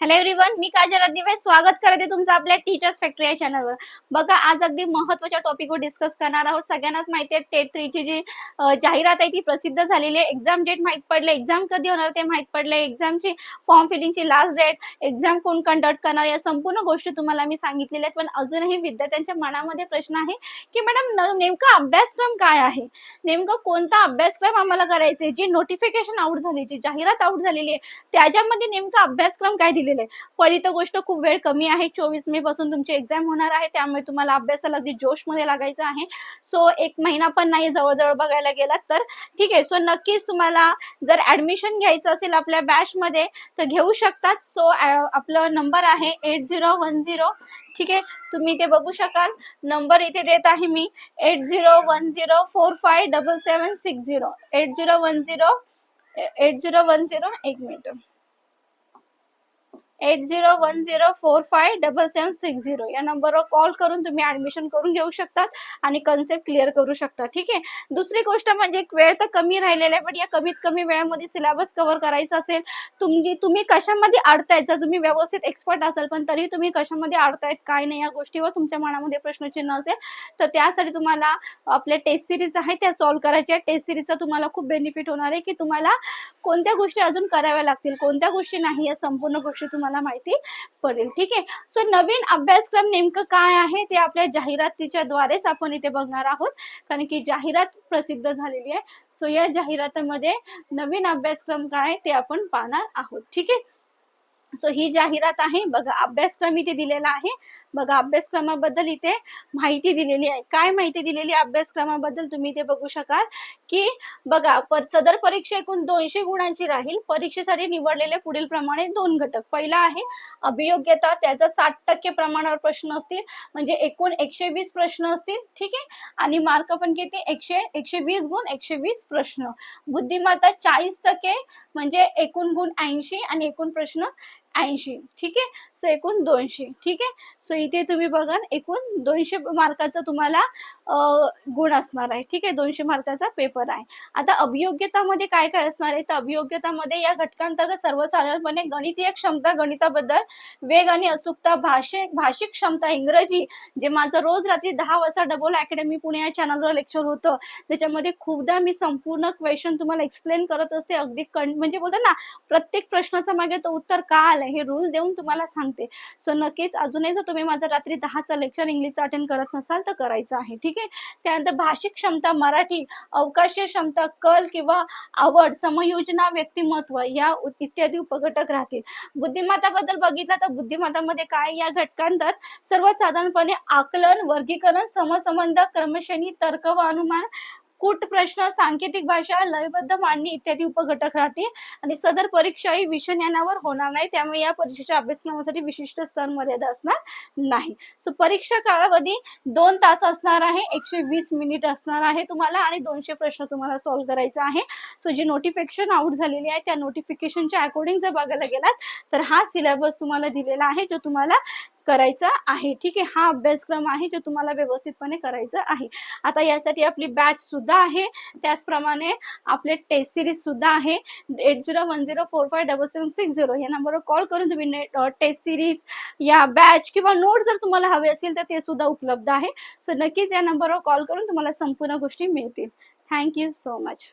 Hello everyone मी काजल दिवे स्वागत करते तुमचं आपल्या टीचर्स फॅक्टरी या चॅनलवर बघा आज अगदी महत्त्वाच्या टॉपिकवर डिस्कस करणार आहोत. सगळ्यांनाच माहिती आहे टेट थ्रीची जी जाहिरात आहे ती प्रसिद्ध झालेली आहे. एक्झाम डेट माहीत पडले एक्झाम कधी होणार ते माहीत पडले एक्झामची फॉर्म फिलिंगची लास्ट डेट एक्झाम कोण कंडक्ट करणार या संपूर्ण गोष्टी तुम्हाला मी सांगितलेल्या आहेत. पण अजूनही विद्यार्थ्यांच्या मनामध्ये प्रश्न आहे की मॅडम नेमका अभ्यासक्रम काय आहे? नेमकं कोणता अभ्यासक्रम आम्हाला करायचा आहे? जी नोटिफिकेशन आउट झाली जी जाहिरात आउट झालेली आहे त्याच्यामध्ये नेमका अभ्यासक्रम काय दिले दिलेला आहे. पहिली तर गोष्ट खूप वेळ कमी आहे. चोवीस मे पासून तुमची एक्झाम होणार आहे. त्यामुळे तुम्हाला अभ्यासाला अगदी जोशमध्ये लागायचं आहे. सो एक महिना पण नाही जवळजवळ बघायला गेलात तर ठीक आहे. सो नक्कीच तुम्हाला जर ऍडमिशन घ्यायचं असेल आपल्या बॅच मध्ये तर घेऊ शकतात. सो आपलं नंबर आहे एट झिरो वन झिरो ठीक आहे? तुम्ही ते बघू शकाल. नंबर इथे देत आहे मी. Eight zero one zero four five double seven six zero eight zero one zero eight zero one zero एक minute eight zero one zero four five double seven six zero या नंबरवर कॉल करून तुम्ही admission करून घेऊ शकतात आणि concept clear करू शकता. ठीक आहे? दुसरी गोष्ट म्हणजे वेळ तर कमी राहिलेला आहे पण या कमीत कमी वेळामध्ये सिलेबस कव्हर करायचा असेल तुम्ही तुम्ही कशामध्ये अडतायत जर तुम्ही व्यवस्थित एक्सपर्ट असाल पण तरी तुम्ही कशामध्ये अडतायत काय नाही या गोष्टीवर तुमच्या मनामध्ये प्रश्नचिन्ह असेल तर त्यासाठी तुम्हाला आपल्या टेस्ट सिरीज आहे त्या सॉल्व्ह करायच्या. टेस्ट सिरीजचा तुम्हाला खूप बेनिफिट होणार आहे की तुम्हाला कोणत्या गोष्टी अजून कराव्या लागतील कोणत्या गोष्टी नाही या संपूर्ण गोष्टी तुम्हाला माहिती पडेल. ठीक आहे? सो नवीन अभ्यासक्रम नेमकं काय आहे ते आपल्या जाहिरातीच्या द्वारेच आपण इथे बघणार आहोत. कारण की जाहिरात प्रसिद्ध झालेली आहे. सो या जाहिरातीमध्ये नवीन अभ्यासक्रम काय आहे ते आपण पाहणार आहोत. ठीक आहे? सो ही जाहिरात आहे. बघा अभ्यासक्रम इथे दिलेला आहे. बघा अभ्यासक्रमाबद्दल इथे माहिती दिलेली आहे. काय माहिती दिलेली अभ्यासक्रमाबद्दल तुम्ही इथे बघू शकाल? की बघा पर- सदर परीक्षा एकूण दोनशे गुणांची राहील. परीक्षेसाठी निवडलेले पुढील प्रमाणे दोन घटक. पहिला आहे अभियोग्यता. त्याचा साठ टक्के प्रमाणावर प्रश्न असतील. म्हणजे एकूण एकशे वीस प्रश्न असतील. ठीक आहे? आणि मार्क पण किती? एकशे एकशे वीस गुण एकशे वीस प्रश्न. बुद्धिमत्ता चाळीस टक्के म्हणजे एकूण गुण ऐंशी आणि एकूण प्रश्न ऐंशी ठीक आहे? सो एकूण दोनशे ठीक आहे? सो इथे तुम्ही बघा एकूण दोनशे मार्काचा तुम्हाला गुण असणार आहे ठीक आहे? दोनशे मार्काचा पेपर आहे. आता अभियोग्यतामध्ये काय काय असणार आहे? तर अभियोग्यतामध्ये या घटकांतर्गत सर्वसाधारणपणे गणितीय क्षमता गणिताबद्दल वेग आणि अचूकता भाषिक भाषिक क्षमता इंग्रजी जे माझं रोज रात्री दहा वाजता डबल अकॅडमी पुणे या चॅनलवर लेक्चर होतं. त्याच्यामध्ये खूपदा मी संपूर्ण क्वेश्चन तुम्हाला एक्सप्लेन करत असते. अगदी कण म्हणजे बोलतो ना प्रत्येक प्रश्नाचं मागे तो उत्तर का आलंय हे रूल देऊन तुम्हाला सांगते. सो नक्कीच अजूनही जर तुम्ही माझं रात्री दहाचं लेक्चर इंग्लिशचं अटेंड करत नसाल तर करायचं आहे ठीक आहे? त्यानंतर भाषिक क्षमता मराठी अवकाशीय क्षमता कल किंवा आवड समयोजना व्यक्तिमत्व या इत्यादी उपघटक राहतील. बुद्धिमत्ताबद्दल बघितलं तर बुद्धिमत्तामध्ये काय या घटकांतर सर्वसाधारणपणे आकलन वर्गीकरण समसंबंध क्रमशनी तर्क व अनुमान कूट प्रश्न सांकेतिक भाषा लयबद्ध मांडणी इत्यादी उपघटक राहतील. आणि सदर परीक्षा ही विषय ज्ञानावर होणार नाही. त्यामुळे या परीक्षेच्या अभ्यासक्रमासाठी विशिष्ट स्तर मर्यादा असणार नाही. सो परीक्षा कालावधी दोन तास असणार आहे. एकशे वीस मिनिट असणार आहे तुम्हाला आणि दोनशे प्रश्न तुम्हाला सॉल्व्ह करायचा आहे. सो जी नोटिफिकेशन आउट झालेली आहे त्या नोटिफिकेशनच्या अकॉर्डिंग जर बघायला गेलात तर हा सिलेबस तुम्हाला दिलेला आहे जो तुम्हाला करायचा आहे. ठीक आहे हा अभ्यासक्रम आहे जो तुम्हाला व्यवस्थितपणे करायचा आहे. आता यासाठी आपली बॅच सुद्धा आहे. त्याचप्रमाणे आपले टेस्ट सिरीज सुद्धा आहे. Eight zero one zero four five double seven six zero या नंबरवर कॉल करून तुम्ही नेट टेस्ट सिरीज या बॅच किंवा नोट जर तुम्हाला हवे असेल तर ते सुद्धा उपलब्ध आहे. सो नक्कीच या नंबरवर कॉल करून तुम्हाला संपूर्ण गोष्टी मिळतील. Thank you so much